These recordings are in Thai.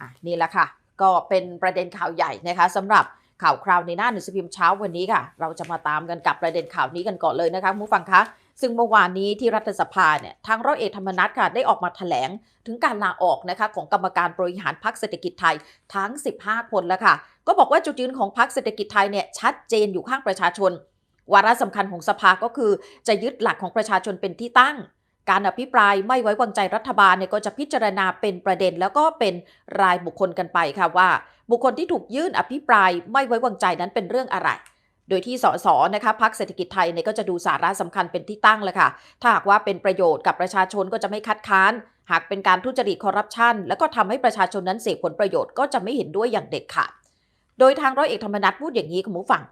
อะนี่แหละค่ะ ก็เป็นประเด็นข่าวใหญ่นะคะสำหรับข่าวคราวในหน้าหนังสือพิมพ์เช้าวันนี้ค่ะ เราจะมาตามกันกับประเด็นข่าวนี้กันก่อนเลยนะคะผู้ฟังคะซึ่งเมื่อวานนี้ที่รัฐสภาเนี่ยทางร้อยเอกธรรมนัฐค่ะได้ออกมาแถลงถึงการลาออกนะคะของกรรมการบริหารพรรคเศรษฐกิจไทยทั้ง 15 คนแล้วค่ะ ก็บอกว่าจุดยืนของพรรคเศรษฐกิจไทยเนี่ยชัดเจนอยู่ข้างประชาชน วาระสำคัญของสภาก็คือจะยึดหลักของประชาชนเป็นที่ตั้ง การอภิปรายไม่ไว้วางใจรัฐบาลเนี่ยก็จะพิจารณาเป็นประเด็น แล้วก็เป็นรายบุคคลกันไปค่ะว่า บุคคลที่ถูกยื่นอภิปรายไม่ไว้วางใจนั้นเป็นเรื่องอะไร โดยที่สสนะคะพักเศรษฐกิจไทยเนี่ยก็จะดูสาระสำคัญเป็นที่ตั้งเลยค่ะ ถ้าหากว่าเป็นประโยชน์กับประชาชนก็จะไม่คัดค้าน หากเป็นการทุจริตคอร์รัปชันแล้วก็ทำให้ประชาชนนั้นเสพผลประโยชน์ก็จะไม่เห็นด้วยอย่างเด็ดขาด โดยทางร้อยเอกธรรมนัฐพูดอย่างนี้คุณผู้ฟัง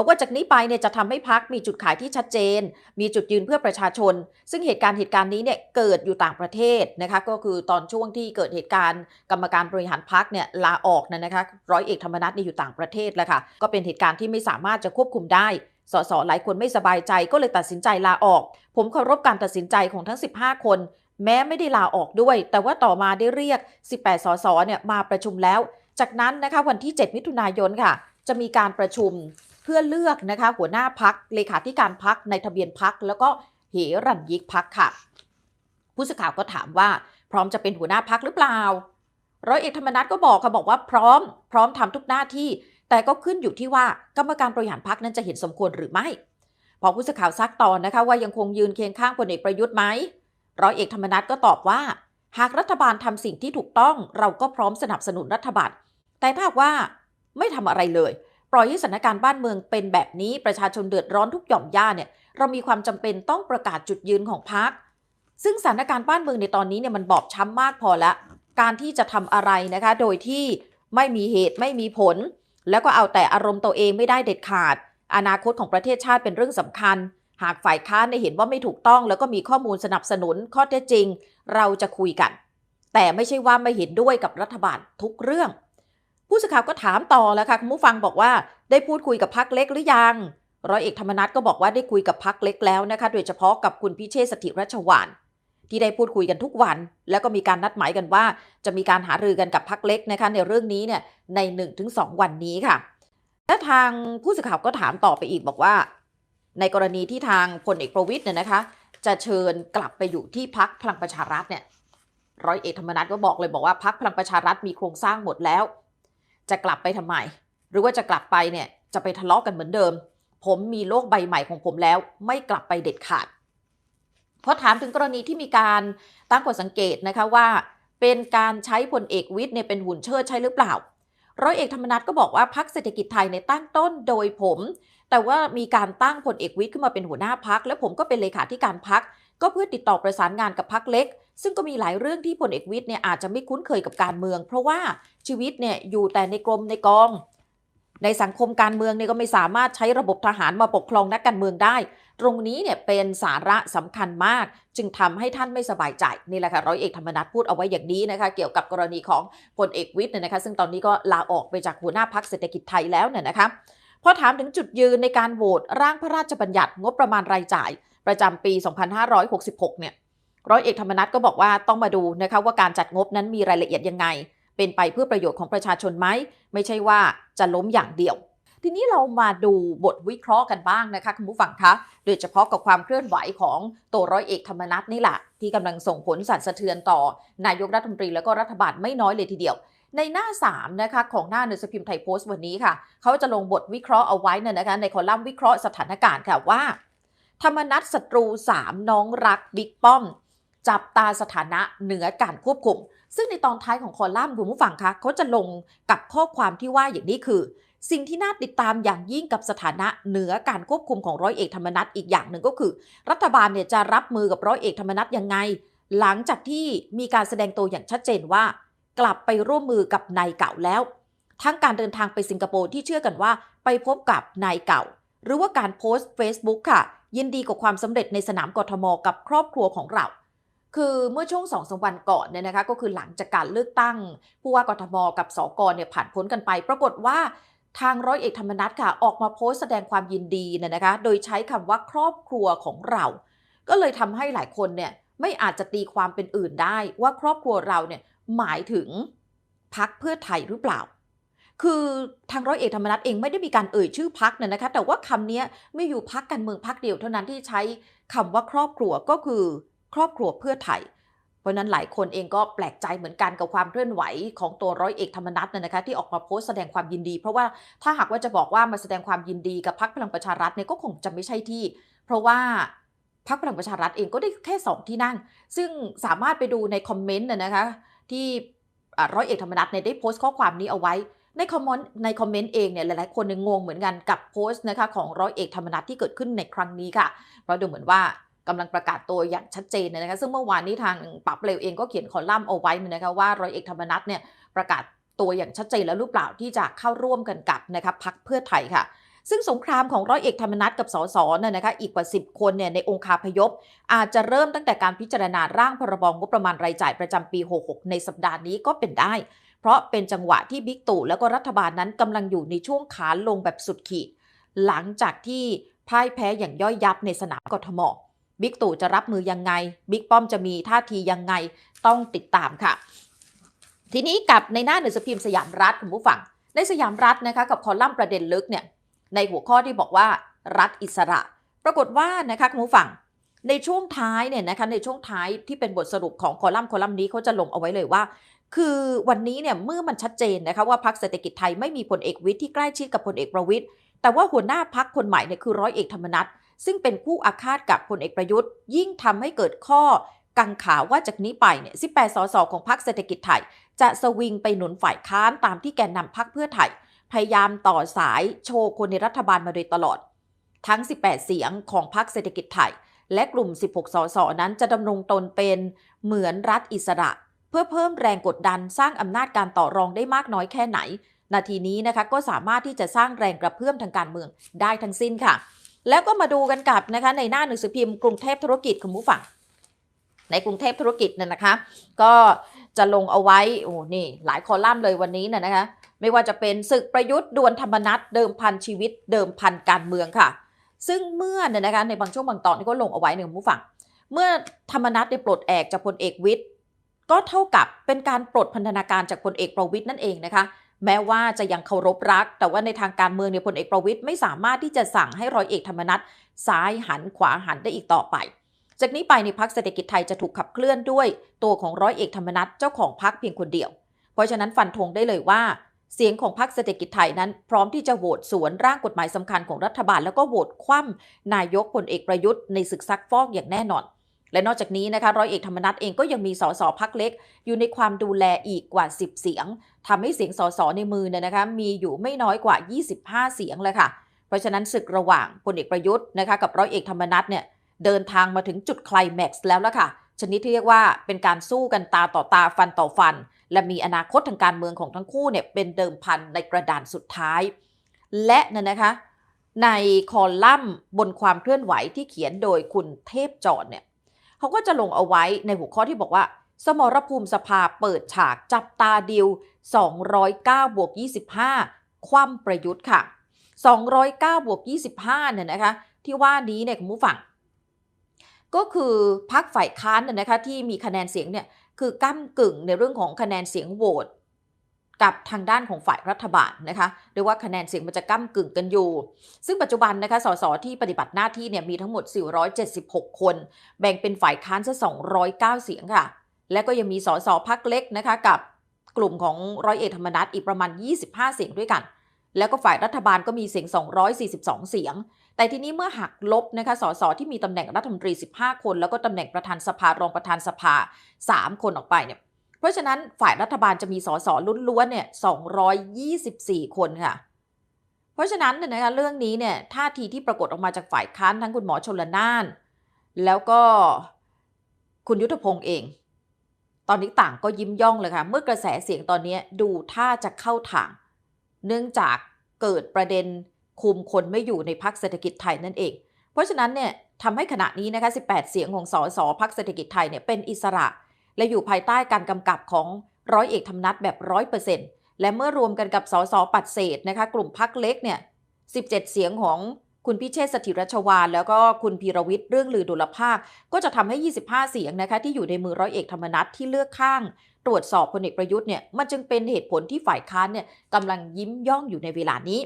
บอกว่าจากนี้ไปเนี่ยจะทำให้พักมีจุดขายที่ชัดเจน มีจุดยืนเพื่อประชาชน ซึ่งเหตุการณ์เหตุการณ์นี้เนี่ยเกิดอยู่ต่างประเทศนะคะก็คือตอนช่วงที่เกิดเหตุการณ์ กรรมการบริหารพักเนี่ยลาออกนะนะคะร้อยเอกธรรมนัฐนี่อยู่ต่างประเทศแล้วค่ะก็เป็นเหตุการณ์ที่ไม่สามารถจะควบคุมได้สสหลายคนไม่สบายใจก็เลยตัดสินใจลาออก ผมเคารพการตัดสินใจของทั้ง 15 คน แม้ไม่ได้ลาออกด้วย แต่ว่าต่อมาได้เรียก 18 สสเนี่ยมาประชุมแล้ว จากนั้นนะคะวันที่ 7 มิถุนายนค่ะ จะมีการประชุม พื่อเลือกนะคะหัวหน้าพักเลขาธิการพักในทะเบียนพักแล้วก็เหรัญยิกพักค่ะ ผู้สื่อข่าวก็ถามว่าพร้อมจะเป็นหัวหน้าพักหรือเปล่า ร้อยเอกธรรมนัฐก็บอกค่ะบอกว่าพร้อม พร้อมทำทุกหน้าที่ แต่ก็ขึ้นอยู่ที่ว่ากรรมการบริหารพักนั้นจะเห็นสมควรหรือไม่ พอผู้สื่อข่าวซักต่อนนะคะ ว่ายังคงยืนเคียงข้างพลเอกประยุทธ์ไหมร้อยเอกธรรมนัฐก็ตอบว่า หากรัฐบาลทำสิ่งที่ถูกต้อง เราก็พร้อมสนับสนุนรัฐบาล แต่ถ้าว่าไม่ทำอะไรเลย ปล่อยให้สถานการณ์บ้านเมืองเป็นแบบนี้ประชาชนเดือดร้อนทุกหย่อมย่าเนี่ยเรามีความจำเป็นต้องประกาศจุดยืนของพรรคซึ่งสถานการณ์บ้านเมืองในตอนนี้เนี่ยมันบอบช้ำมากพอละ การที่จะทำอะไรนะคะ โดยที่ไม่มีเหตุไม่มีผล แล้วก็เอาแต่อารมณ์ตัวเองไม่ได้เด็ดขาด อนาคตของประเทศชาติเป็นเรื่องสำคัญ หากฝ่ายค้านได้เห็นว่าไม่ถูกต้อง แล้วก็มีข้อมูลสนับสนุนข้อเท็จจริง เราจะคุยกัน แต่ไม่ใช่ว่าไม่เห็นด้วยกับรัฐบาลทุกเรื่อง ผู้สื่อข่าวก็ถามต่อแล้วค่ะคุณผู้ฟังบอกว่าได้พูดคุยกับพักเล็กหรือยังร้อยเอกธรรมนัฐก็บอกว่าได้คุยกับพักเล็กแล้วนะคะโดยเฉพาะกับคุณพิเชษฐ์สถิรัชวานที่ได้พูดคุยกันทุกวัน แล้วก็มีการนัดหมายกันว่า จะมีการหารือกันกับพักเล็กนะคะในเรื่องนี้เนี่ยใน 1-2 วันนี้ค่ะ และทางผู้สื่อข่าวก็ถามต่อไปอีกบอกว่า ในกรณีที่ทางพลเอกประวิตยเนี่ยนะคะ จะเชิญกลับไปอยู่ที่พักพลังประชารัฐเนี่ยร้อยเอกธรรมนัฐก็บอกเลยบอกว่าพักพลังประชารัฐมีโครงสร้างหมดแล้ว จะกลับไปทำไม หรือว่าจะกลับไปเนี่ย จะไปทะเลาะกันเหมือนเดิม ผมมีโลกใบใหม่ของผมแล้ว ไม่กลับไปเด็ดขาด เพราะถามถึงกรณีที่มีการตั้งข้อสังเกตนะคะว่า เป็นการใช้พลเอกวิทย์เนี่ยเป็นหุ่นเชิดใช่หรือเปล่า ร้อยเอกธรรมนัฐก็บอกว่าพักเศรษฐกิจไทยในตั้งต้นโดยผม แต่ว่ามีการตั้งพลเอกวิทย์ขึ้นมาเป็นหัวหน้าพัก และผมก็เป็นเลขาธิการพักก็เพื่อติดต่อประสานงานกับพักเล็ก ซึ่งก็มีหลายเรื่องที่พลเอกวิทย์เนี่ยอาจจะไม่คุ้นเคยกับการเมือง เพราะว่าชีวิตเนี่ยอยู่แต่ในกรมในกอง ในสังคมการเมืองเนี่ยก็ไม่สามารถใช้ระบบทหารมาปกครองนักการเมืองได้ ตรงนี้เนี่ยเป็นสาระสำคัญมาก จึงทำให้ท่านไม่สบายใจนี่แหละค่ะร้อยเอกธรรมนัฐพูดเอาไว้อย่างนี้นะคะเกี่ยวกับกรณีของพลเอกวิทย์เนี่ยนะคะ ซึ่งตอนนี้ก็ลาออกไปจากหัวหน้าพักเศรษฐกิจไทยแล้วเนี่ยนะคะพอถามถึงจุดยืนในการโหวตร่างพระราชบัญญัติงบประมาณรายจ่าย ประจำปี 2566 เนี่ย ร้อยเอกธรรมนัฐก็บอกว่าต้องมาดูนะคะว่าการจัดงบนั้นมีรายละเอียดยังไง เป็นไปเพื่อประโยชน์ของประชาชนไหม ไม่ใช่ว่าจะล้มอย่างเดียว ทีนี้เรามาดูบทวิเคราะห์กันบ้างนะคะคุณผู้ฟังคะ โดยเฉพาะกับความเคลื่อนไหวของตัวร้อยเอกธรรมนัฐนี่แหละที่กำลังส่งผลสั่นสะเทือนต่อนายกรัฐมนตรีแล้วก็รัฐบาลไม่น้อยเลยทีเดียวในหน้า 3 นะคะของหน้าหนังสือพิมพ์ไทยโพสต์วันนี้ค่ะ เขาจะลงบทวิเคราะห์เอาไว้เนี่ยนะคะในคอลัมน์วิเคราะห์สถานการณ์ค่ะว่า ธรรมนัฐศัตรู 3 น้องรักบิ๊กป้อม จับตาสถานะเหนือการควบคุม ซึ่งในตอนท้ายของคอลัมน์คุณผู้ฟังคะเขาจะลงกับข้อความที่ว่าอย่างนี้คือ สิ่งที่น่าติดตามอย่างยิ่งกับสถานะเหนือการควบคุมของร้อยเอกธรรมนัฐอีกอย่างหนึ่งก็คือ รัฐบาลเนี่ยจะรับมือกับร้อยเอกธรรมนัฐยังไง หลังจากที่มีการแสดงตัวอย่างชัดเจนว่า กลับไปร่วมมือกับนายเก่าแล้ว ทั้งการเดินทางไปสิงคโปร์ที่เชื่อกันว่า ไปพบกับนายเก่า หรือว่าการโพสต์ Facebook ค่ะ ยินดีกับความสำเร็จในสนามกทม กับครอบครัวของเรา คือเมื่อช่วงสองสวันก่อนเนี่ยนะคะก็คือหลังจากการเลือกตั้ง ผู้ว่ากทมกับสกเนี่ยผ่านพ้นกันไป ปรากฏว่าทางร้อยเอกธรรมนัฐค่ะ ออกมาโพสต์แสดงความยินดีเนี่ยนะคะ โดยใช้คำว่าครอบครัวของเรา ก็เลยทำให้หลายคนเนี่ยไม่อาจจะตีความเป็นอื่นได้ว่าครอบครัวเราเนี่ยหมายถึงพักเพื่อไทยหรือเปล่า คือทางร้อยเอกธรรมนัฐเองไม่ได้มีการเอ่ยชื่อพักเนี่ยนะคะ แต่ว่าคำนี้ไม่อยู่พักการเมืองพักเดียวเท่านั้นที่ใช้คำว่าครอบครัวก็คือ ครอบครัวเพื่อไทย เพราะนั้นหลายคนเองก็แปลกใจเหมือนกันกับความเคลื่อนไหวของตัวร้อยเอกธรรมนัฐเนี่ยนะคะที่ออกมาโพสต์แสดงความยินดี เพราะว่าถ้าหากว่าจะบอกว่ามาแสดงความยินดีกับพรรคพลังประชารัฐเนี่ยก็คงจะไม่ใช่ที่ เพราะว่าพรรคพลังประชารัฐเองก็ได้แค่สองที่นั่ง ซึ่งสามารถไปดูในคอมเมนต์นะนะคะที่ร้อยเอกธรรมนัฐเนี่ยได้โพสต์ข้อความนี้เอาไว้ ในคอมเมนต์ในคอมเมนต์เองเนี่ยหลายๆคนเนี่ยงงเหมือนกันกับโพสต์นะคะของร้อยเอกธรรมนัฐที่เกิดขึ้นในครั้งนี้ค่ะ เพราะดูเหมือนว่า กำลังประกาศตัวอย่างชัดเจนนะคะซึ่งเมื่อวานนี้ทางปับเร็วเองก็เขียนคอลัมน์เอาไว้นะคะว่าร้อยเอกธรรมนัฐเนี่ยประกาศตัวอย่างชัดเจนแล้วหรือเปล่าที่จะเข้าร่วมกันกับนะคะพักเพื่อไทยค่ะ ซึ่งสงครามของร้อยเอกธรรมนัฐกับสสเนี่ยนะคะอีกกว่า 10 คนเนี่ยในองค์คาพยพ อาจจะเริ่มตั้งแต่การพิจารณาร่างพรบงบประมาณรายจ่ายประจำปี 66 ในสัปดาห์นี้ก็เป็นได้ เพราะเป็นจังหวะที่บิ๊กตู่แล้วก็รัฐบาลนั้นกำลังอยู่ในช่วงขาลงแบบสุดขีด หลังจากที่พ่ายแพ้อย่างย่อยยับในสนามกทม บิ๊กตู่จะรับมือยังไง บิ๊กป้อมจะมีท่าทียังไงต้องติดตามค่ะ ทีนี้กับในหน้าหนังสือพิมพ์สยามรัฐคุณผู้ฟัง ในสยามรัฐนะคะกับคอลัมน์ประเด็นลึกเนี่ยในหัวข้อที่บอกว่ารัฐอิสระ ปรากฏว่านะคะคุณผู้ฟังในช่วงท้ายเนี่ยนะคะในช่วงท้ายที่เป็นบทสรุปของคอลัมน์คอลัมน์นี้เขาจะลงเอาไว้เลยว่า คือวันนี้เนี่ยเมื่อมันชัดเจนนะคะว่าพรรคเศรษฐกิจไทยไม่มีพลเอกวิทย์ที่ใกล้ชิดกับพลเอกประวิทย์แต่ว่าหัวหน้าพักคนใหม่เนี่ยคือร้อยเอกธรรมนัฐ ซึ่งเป็นคู่อาฆาตกับพลเอกประยุทธ์ ยิ่งทำให้เกิดข้อกังขาว่าจากนี้ไปเนี่ย 18 สส ของพรรคเศรษฐกิจไทย จะสวิงไปหนุนฝ่ายค้านตามที่แกนนำพรรคเพื่อไทย พยายามต่อสายโชว์คนในรัฐบาลมาโดยตลอด ทั้ง 18 เสียงของพรรคเศรษฐกิจไทย และกลุ่ม 16 สส นั้นจะดำรงตนเป็นเหมือนรัฐอิสระ เพื่อเพิ่มแรงกดดันสร้างอำนาจการต่อรองได้มากน้อยแค่ไหน นาทีนี้นะคะก็สามารถที่จะสร้างแรงกระเพื่อมทางการเมืองได้ทั้งสิ้นค่ะ แล้วก็มาดูกันกับนะคะในหน้าหนังสือพิมพ์กรุงเทพธุรกิจคุณผู้ฟังในกรุงเทพธุรกิจเนี่ยนะคะ ก็จะลงเอาไว้โอ้นี่หลายคอลัมน์เลยวันนี้น่ะนะคะ ไม่ว่าจะเป็นศึกประยุทธ์ดวลธรรมนัตเดิมพันชีวิต เดิมพันการเมืองค่ะ ซึ่งเมื่อเนี่ยนะคะในบางช่วงบางตอนที่ก็ลงเอาไว้หนึ่งผู้ฟังเมื่อธรรมนัตได้ปลดแอกจากพลเอกวิทย์ก็เท่ากับเป็นการปลดพันธนาการจากพลเอกประวิทย์นั่นเองนะคะ แม้ว่าจะยังเคารพรัก แต่ว่าในทางการเมืองเนี่ยพลเอกประวิทย์ไม่สามารถที่จะสั่งให้ร้อยเอกธรรมนัฐซ้ายหันขวาหันได้อีกต่อไป จากนี้ไปในพักเศรษฐกิจไทยจะถูกขับเคลื่อนด้วย ตัวของร้อยเอกธรรมนัฐเจ้าของพักเพียงคนเดียว เพราะฉะนั้นฟันธงได้เลยว่า เสียงของพรรคเศรษฐกิจไทยนั้นพร้อมที่จะโหวตสวนร่างกฎหมายสำคัญของรัฐบาล แล้วก็โหวตคว่ำนายกพลเอกประยุทธ์ในศึกซักฟอกอย่างแน่นอนและนอกจากนี้นะคะร้อยเอกธรรมนัฐเองก็ยังมีสสพักเล็ก อยู่ในความดูแลอีกกว่า 10 เสียง ทำให้เสียงสสในมือเนี่ยนะคะมีอยู่ไม่น้อยกว่า 25 เสียงเลยค่ะ เพราะฉะนั้นศึกระหว่างพลเอกประยุทธ์นะคะกับร้อยเอกธรรมนัฐเนี่ยเดินทางมาถึงจุดไคลแม็กซ์แล้วละค่ะ ชนิดที่เรียกว่าเป็นการสู้กันตาต่อตาฟันต่อฟัน และมีอนาคตทางการเมืองของทั้งคู่เนี่ยเป็นเดิมพันในกระดานสุดท้าย และนั่นนะคะในคอลัมน์บนความเคลื่อนไหวที่เขียนโดยคุณเทพจรเนี่ยเขาก็จะลงเอาไว้ในหัวข้อที่บอกว่า สมรภูมิสภาเปิดฉากจับตาดิว 209บวก25 คว่ำประยุทธ์ค่ะ 209บวก25 เนี่ยนะคะ ที่ว่านี้เนี่ยคุณผู้ฟัง ก็คือพักฝ่ายค้านเนี่ยนะคะที่มีคะแนนเสียงเนี่ยคือก้ากึ่งในเรื่องของคะแนนเสียงโหวตกับทางด้านของฝ่ายรัฐบาลนะคะเรียกว่าคะแนนเสียงมันจะก้ากึ่งกันอยู่ ซึ่งปัจจุบันนะคะสสที่ปฏิบัติหน้าที่เนี่ยมีทั้งหมด 476 คน แบ่งเป็นฝ่ายค้านซะ209 เสียงค่ะ และก็ยังมีสสพักเล็กนะคะกับกลุ่มของร้อยเอกธรรมนัฐอีกประมาณ 25 เสียงด้วยกัน แล้วก็ฝ่ายรัฐบาลก็มีเสียง 242 เสียง แต่ทีนี้เมื่อหักลบนะคะสสที่มีตำแหน่งรัฐมนตรี 15 คน แล้วก็ตำแหน่งประธานสภารองประธานสภา 3 คนออกไปเนี่ยเพราะฉะนั้นฝ่ายรัฐบาลจะมีสสล้วนๆเนี่ย 224 คนค่ะ เพราะฉะนั้นเนี่ยนะคะเรื่องนี้เนี่ยท่าทีที่ปรากฏออกมาจากฝ่ายค้านทั้งคุณหมอชนละนาน แล้วก็คุณยุทธพงศ์เอง ตอนนี้ต่างก็ยิ้มย่องเลยค่ะ เมื่อกระแสเสียงตอนนี้ดูท่าจะเข้าทาง เนื่องจากเกิดประเด็นคุมคนไม่อยู่ในพักเศรษฐกิจไทยนั่นเอง เพราะฉะนั้นเนี่ยทำให้ขณะนี้นะคะ 18 เสียงของสสพักเศรษฐกิจไทยเนี่ยเป็นอิสระ และอยู่ภายใต้การกำกับของร้อยเอกธรรมนัฐแบบร้อยเปอร์เซ็นต์และเมื่อรวมกันกับสสปัดเศษนะคะ กลุ่มพักเล็กเนี่ย 17 เสียงของ คุณพิเชษฐ์สถิรชวานแล้วก็คุณพีรวิทย์เรื่องลือดุลภาค ก็จะทำให้ 25 เสียงนะคะที่อยู่ในมือร้อยเอกธรรมนัฐที่เลือกข้าง ตรวจสอบพลเอกประยุทธ์เนี่ยมันจึงเป็นเหตุผลที่ฝ่ายค้านเนี่ยกำลังยิ้มย่องอยู่ในเวลานี้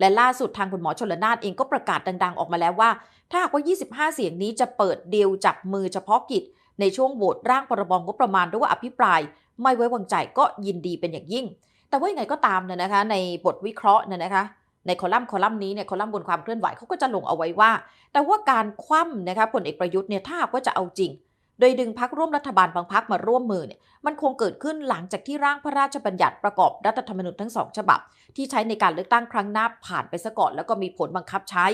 และล่าสุดทางคุณหมอชลนานเองก็ประกาศดัง ๆ ออกมาแล้วว่า ถ้าหากว่า 25 เสียงนี้จะเปิดเดียวจับมือเฉพาะกิจ ในช่วงโหวตร่างพรบงบประมาณหรือว่าอภิปราย ไม่ไว้วางใจก็ยินดีเป็นอย่างยิ่ง แต่ว่ายังไงก็ตามเนี่ยนะคะ ในบทวิเคราะห์เนี่ยนะคะ ในคอลัมน์คอลัมน์นี้เนี่ยคอลัมน์บนความเคลื่อนไหวเขาก็จะลงเอาไว้ว่า แต่ว่าการคว่ำนะคะพลเอกประยุทธ์เนี่ยถ้ากว่าจะเอาจริง โดยดึงพักร่วมรัฐบาลบางพักมาร่วมมือเนี่ยมันคงเกิดขึ้นหลังจากที่ร่างพระราชบัญญัติประกอบรัฐธรรมนูญทั้งสองฉบับ ที่ใช้ในการเลือกตั้งครั้งหน้าผ่านไปซะก่อนแล้วก็มีผลบังคับใช้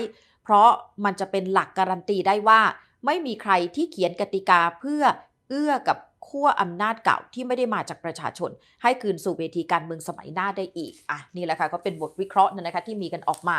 เพราะมันจะเป็นหลักการันตีได้ว่า ไม่มีใครที่เขียนกติกาเพื่อเอื้อกับ ขั้วอำนาจเก่าที่ไม่ได้มาจากประชาชน ให้คืนสู่เวทีการเมืองสมัยหน้าได้อีกอะนี่แหละค่ะก็เป็นบทวิเคราะห์นะคะที่มีกันออกมา